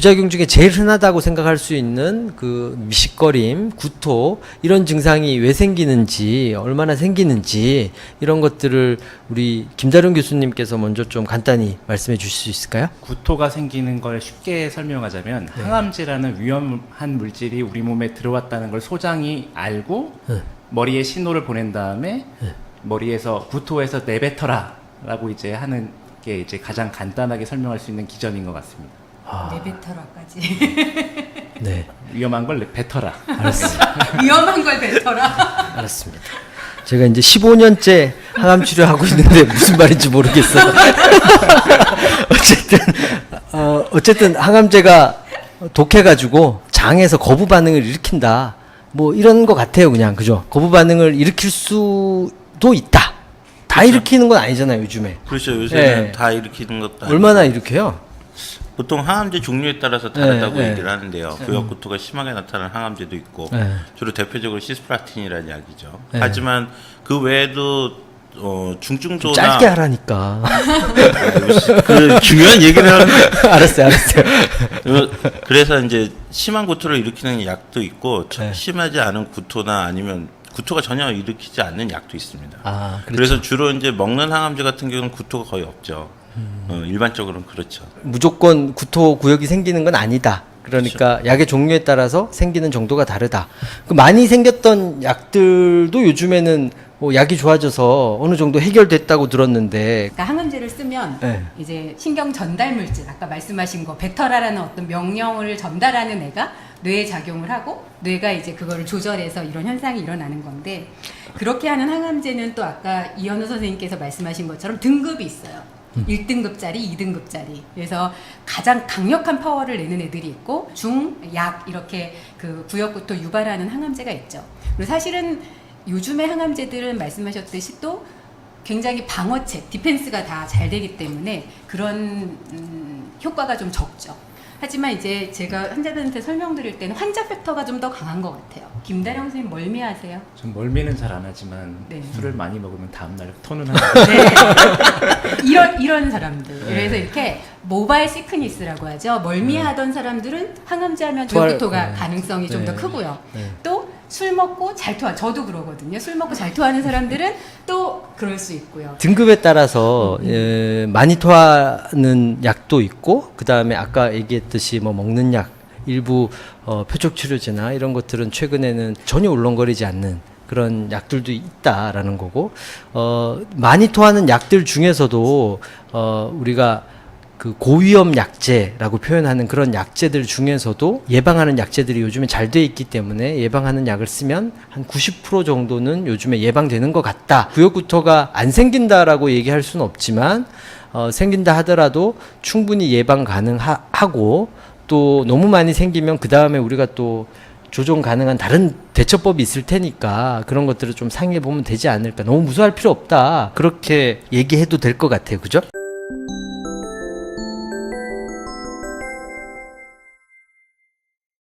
부작용 중에 제일 흔하다고 생각할 수 있는 그 미식거림, 구토 이런 증상이 왜 생기는지 얼마나 생기는지 이런 것들을 우리 김다른 교수님께서 먼저 좀 간단히 말씀해 주실 수 있을까요? 구토가 생기는 걸 쉽게 설명하자면 네. 항암제라는 위험한 물질이 우리 몸에 들어왔다는 걸 소장이 알고 네. 머리에 신호를 보낸 다음에 머리에서 구토해서 내뱉어라라고 이제 하는 게 이제 가장 간단하게 설명할 수 있는 기전인 것 같습니다. 아, 내뱉어라까지 네, 위험한 걸 뱉어라. 알았습니다. 위험한 걸 뱉어라. 알았습니다. 제가 이제 15년째 항암 치료하고 있는데 무슨 말인지 모르겠어요. 어쨌든 어, 어쨌든 항암제가 독해가지고 장에서 거부 반응을 일으킨다. 뭐 이런 것 같아요, 그냥 그죠? 거부 반응을 일으킬 수도 있다. 다 일으키는 건 아니잖아요, 요즘에. 그렇죠. 요새는 네. 다 일으키는 것도 아니고 얼마나 일으켜요? 보통 항암제 종류에 따라서 다르다고 네, 네. 얘기를 하는데요. 부역구토가 심하게 나타나는 항암제도 있고 네. 주로 대표적으로 시스플라틴이라는 약이죠. 네. 하지만 그 외에도 어, 좀 중증도나 짧게 하라니까. 그 중요한 얘기를 하는 알았어요, 알았어요. 어, 그래서 이제 심한 구토를 일으키는 약도 있고 저- 네. 심하지 않은 구토나 아니면 구토가 전혀 일으키지 않는 약도 있습니다. 아, 그렇죠. 그래서 주로 이제 먹는 항암제 같은 경우는 구토가 거의 없죠. 음. 어, 일반적으로는 그렇죠. 무조건 구토 구역이 생기는 건 아니다. 그러니까 약의 종류에 따라서 생기는 정도가 다르다. 그 많이 생겼던 약들도 요즘에는 뭐 약이 좋아져서 어느 정도 해결됐다고 들었는데 그러니까 항암제를 쓰면 네. 이제 신경 전달 물질 아까 말씀하신 거 베터라라는 어떤 명령을 전달하는 애가 뇌에 작용을 하고 뇌가 이제 그거를 조절해서 이런 현상이 일어나는 건데 그렇게 하는 항암제는 또 아까 이현우 선생님께서 말씀하신 것처럼 등급이 있어요. 1등급 짜리, 2등급 짜리. 그래서 가장 강력한 파워를 내는 애들이 있고 중, 약 이렇게 그 구역부터 유발하는 항암제가 있죠. 그리고 사실은 요즘의 항암제들은 말씀하셨듯이 또 굉장히 방어책, 디펜스가 다 잘 되기 때문에 그런 음, 효과가 좀 적죠. 하지만 이제 제가 환자들한테 설명드릴 때는 환자 팩터가 좀 더 강한 것 같아요. 김다령 선생님 멀미하세요? 전 멀미는 잘 안 하지만 네. 술을 많이 먹으면 다음 날 토는 하는데 네. 이런 이런 사람들. 그래서 이렇게 모바일 시크니스라고 하죠. 멀미하던 사람들은 항암제 하면 토할- 두부토가 네. 가능성이 좀 더 네. 크고요. 네. 또 술 먹고 잘 토하. 저도 그러거든요. 술 먹고 잘 토하는 사람들은 또 그럴 수 있고요. 등급에 따라서 에, 많이 토하는 약도 있고 그 다음에 아까 얘기했듯이 뭐 먹는 약 일부 어, 표적 치료제나 이런 것들은 최근에는 전혀 울렁거리지 않는 그런 약들도 있다라는 거고 어, 많이 토하는 약들 중에서도 어, 우리가 그 고위험 약제라고 표현하는 그런 약제들 중에서도 예방하는 약제들이 요즘에 잘 돼 있기 때문에 예방하는 약을 쓰면 한 90% 정도는 요즘에 예방되는 것 같다. 구역구토가 안 생긴다라고 얘기할 수는 없지만 어, 생긴다 하더라도 충분히 예방 가능하고 또 너무 많이 생기면 그 다음에 우리가 또 조정 가능한 다른 대처법이 있을 테니까 그런 것들을 좀 상의해 보면 되지 않을까. 너무 무서워할 필요 없다. 그렇게 얘기해도 될 것 같아요. 그죠?